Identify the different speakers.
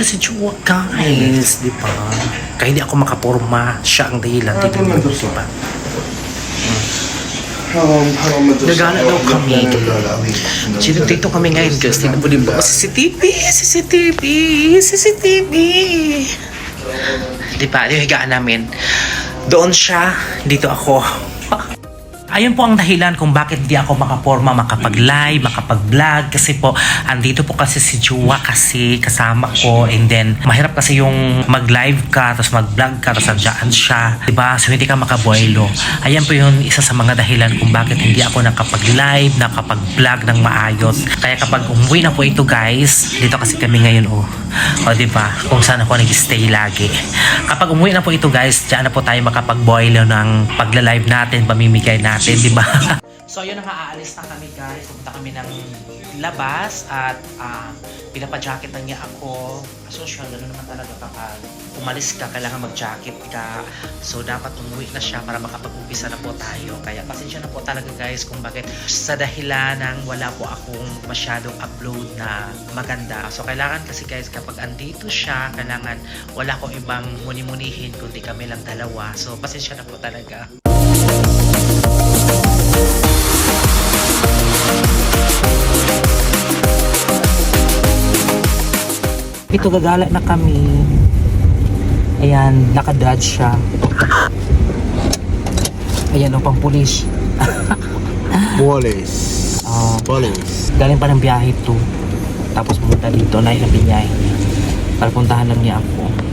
Speaker 1: Nandito si Chua, guys. Di ba? Kaya hindi ako makaporma. Siya ang dahilan.
Speaker 2: Ah,
Speaker 1: Dito
Speaker 2: ito
Speaker 1: mo, di ba? Gagana daw kami. Sino dito kami ngayon, guys? Tingnan mo din ba? CCTV! CCTV! CCTV! Di ba? Yung higaan namin. Doon siya. Dito ako. Ayun po ang dahilan kung bakit di ako makaporma, makapag-live, makapag-vlog. Kasi po, andito po kasi si Jua kasi kasama ko. And then, mahirap kasi yung mag-live ka, tapos mag-vlog ka, tapos andyan siya. Diba? So, hindi ka makaboylo. Ayan po yun, isa sa mga dahilan kung bakit hindi ako nakapag-live, nakapag-vlog ng maayos. Kaya kapag umuwi na po ito guys, dito kasi kami ngayon oh. O diba? Kung saan ako nag-stay lagi. Kapag umuwi na po ito guys, diyan na po tayo makapag-boylo ng pagla-live natin, pamimigay natin, di ba? so yun na nga, aalis na kami guys. Pupunta kami ng labas at ah, pinapa-jacket na niya ako. As usual, ano naman talaga kapag umalis ka, kailangan mag-jacket ka. So dapat umuwi na siya para makapag-umpisa na po tayo. Kaya pasensya na po talaga guys kung bakit sa dahilan ng wala po akong masyadong upload na maganda. So kailangan kasi guys kapag andito siya, kailangan wala ko ibang muni-munihin kundi kami lang dalawa. So pasensya na po talaga. Ito gagala na kami. Ayan, nakadodge siya. Ayan, o pang pulis.
Speaker 2: Police.
Speaker 1: Ah.
Speaker 2: Police.
Speaker 1: Galing pa ng biyahe to. Tapos pumunta dito na yung binyahe niya. Para puntahan lang niya ako.